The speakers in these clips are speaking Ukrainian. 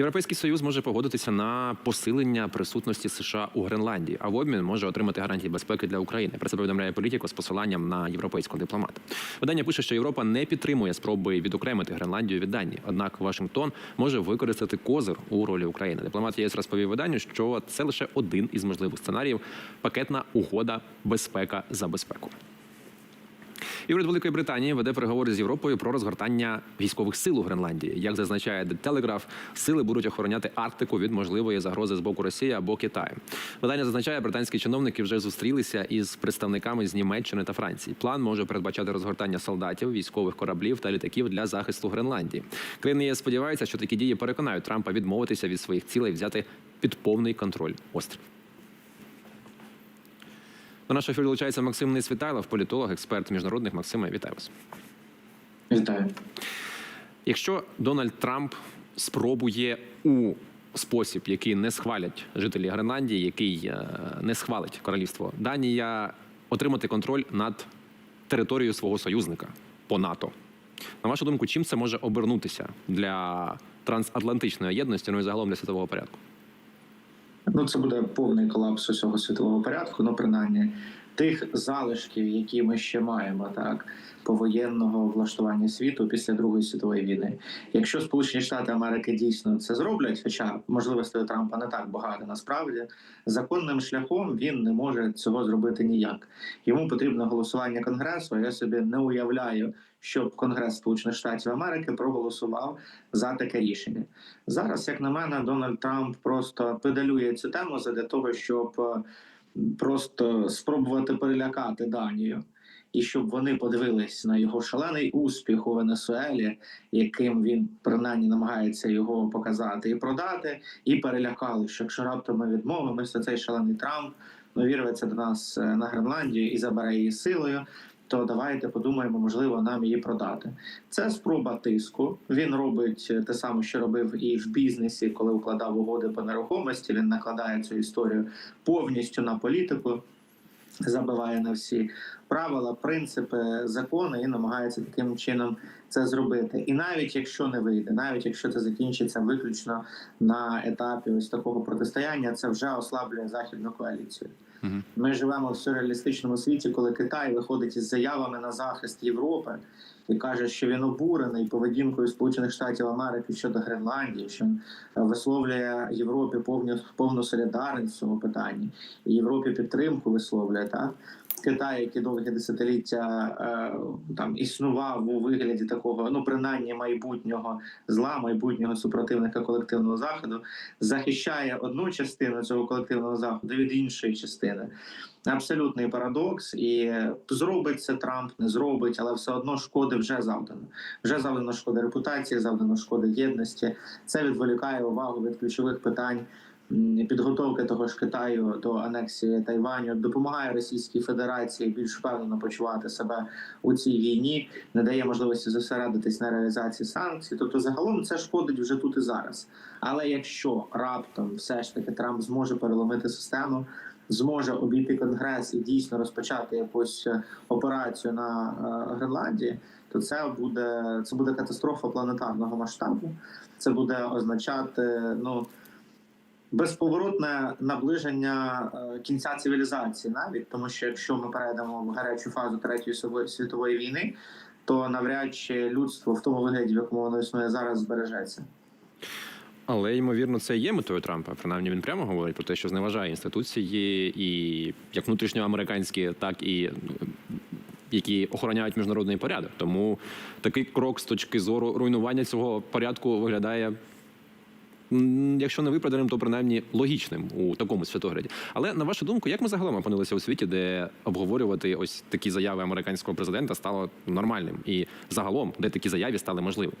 Європейський союз може погодитися на посилення присутності США у Гренландії, а в обмін може отримати гарантії безпеки для України. Про це повідомляє політико з посиланням на європейського дипломата. Видання пише, що Європа не підтримує спроби відокремити Гренландію від Данії. Однак Вашингтон може використати козир у ролі України. Дипломат ЄС розповів виданню, що це лише один із можливих сценаріїв пакетна угода безпека за безпеку. І уряд Великої Британії веде переговори з Європою про розгортання військових сил у Гренландії. Як зазначає The Telegraph, сили будуть охороняти Арктику від можливої загрози з боку Росії або Китаю. Видання зазначає, британські чиновники вже зустрілися із представниками з Німеччини та Франції. План може передбачати розгортання солдатів, військових кораблів та літаків для захисту Гренландії. Країни ЄС сподіваються, що такі дії переконають Трампа відмовитися від своїх цілей, взяти під повний контроль острів. До нашого ефіру долучається Максим Несвітайлов, політолог, експерт міжнародних. Максиме, вітаю вас. Вітаю. Якщо Дональд Трамп спробує у спосіб, який не схвалять жителі Гренландії, який е, не схвалить королівство Данія, отримати контроль над територією свого союзника по НАТО. На вашу думку, чим це може обернутися для трансатлантичної єдності, ну і загалом для світового порядку? Ну, це буде повний колапс усього світового порядку. Ну, принаймні, тих залишків, які ми ще маємо, так повоєнного влаштування світу після Другої світової війни. Якщо Сполучені Штати Америки дійсно це зроблять, хоча можливостей Трампа не так багато, насправді законним шляхом він не може цього зробити ніяк. Йому потрібно голосування конгресу. Я собі не уявляю, щоб Конгрес Сполучених Штатів Америки проголосував за таке рішення. Зараз, як на мене, Дональд Трамп просто педалює цю тему для того, щоб е, просто спробувати перелякати Данію. І щоб вони подивились на його шалений успіх у Венесуелі, яким він принаймні намагається його показати і продати, і перелякали, що якщо раптом ми відмовимося, цей шалений Трамп ну, вірветься до нас е, на Гренландію і забере її силою. То давайте подумаємо, можливо, нам її продати. Це спроба тиску. Він робить те саме, що робив і в бізнесі, коли укладав угоди по нерухомості. Він накладає цю історію повністю на політику, забиває на всі правила, принципи, закони і намагається таким чином це зробити. І навіть якщо не вийде, навіть якщо це закінчиться виключно на етапі ось такого протистояння, це вже ослаблює західну коаліцію. Ми живемо в сюрреалістичному світі, коли Китай виходить із заявами на захист Європи і каже, що він обурений поведінкою Сполучених Штатів Америки щодо Гренландії, що він е, висловлює Європі повну повну солідарність в цьому питанні, і Європі підтримку висловлює так. Китай, який довгі десятиліття е, там існував у вигляді такого, ну принаймні майбутнього зла, майбутнього супротивника колективного заходу, захищає одну частину цього колективного заходу від іншої частини. Абсолютний парадокс, і зробить це Трамп, не зробить, але все одно шкоди вже завдано. Вже завдано шкоди репутації, завдано шкоди єдності. Це відволікає увагу від ключових питань підготовки того ж Китаю до анексії Тайваню, допомагає Російській Федерації більш впевнено почувати себе у цій війні, не дає можливості зосередитись на реалізації санкцій. Тобто, загалом це шкодить вже тут і зараз. Але якщо раптом все ж таки Трамп зможе переломити систему, зможе обійти конгрес і дійсно розпочати якусь е, операцію на е, Гренландії, то це буде це буде катастрофа планетарного масштабу. Це буде означати ну безповоротне наближення е, кінця цивілізації, навіть тому, що якщо ми перейдемо в гарячу фазу третьої Світової- війни, то навряд чи людство в тому вигляді, в якому воно існує зараз, збережеться. Але ймовірно, це є метою Трампа. Принаймні він прямо говорить про те, що зневажає інституції, і як внутрішньоамериканські, так і які охороняють міжнародний порядок. Тому такий крок з точки зору руйнування цього порядку виглядає. Якщо не виправданим, то принаймні логічним у такому світогляді. Але на вашу думку, як ми загалом опинилися у світі, де обговорювати ось такі заяви американського президента стало нормальним, і загалом, де такі заяви стали можливими?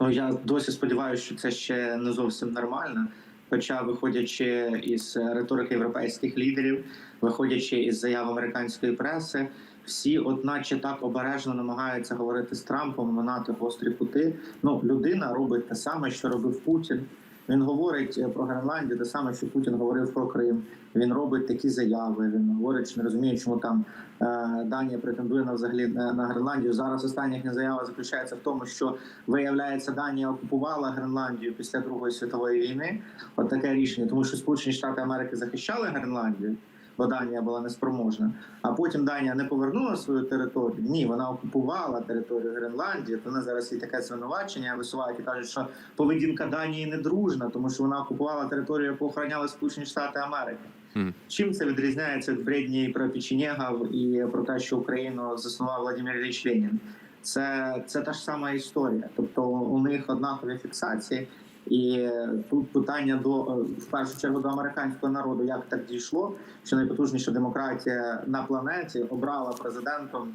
Ну я досі сподіваюся, що це ще не зовсім нормально. Хоча, виходячи із риторики європейських лідерів, виходячи із заяв американської преси, всі, одначе, так обережно намагаються говорити з Трампом, минати гострі кути. Ну, людина робить те саме, що робив Путін. Він говорить е, про Гренландію, те саме, що Путін говорив про Крим. Він робить такі заяви. Він говорить, що не розуміє, чому там е, Данія претендує на взагалі на, на Гренландію. Зараз остання заява заключається в тому, що виявляється, Данія окупувала Гренландію після Другої світової війни. От таке рішення, тому що Сполучені Штати Америки захищали Гренландію. Бо Данія була неспроможна, а потім Данія не повернула свою територію. Ні, вона окупувала територію Гренландії. То вони зараз і таке звинувачення висувають і кажуть, що поведінка Данії не дружна, тому що вона окупувала територію, яку охороняли Сполучені Штати Америки. Мгм. Чим це відрізняється від бредні про печенєгів і про те, що Україну заснував Владимир Ілліч Ленін? Це, це та ж сама історія. Тобто у них однакові фіксації. І тут питання до е, в першу чергу до американського народу, як так дійшло, що найпотужніша демократія на планеті обрала президентом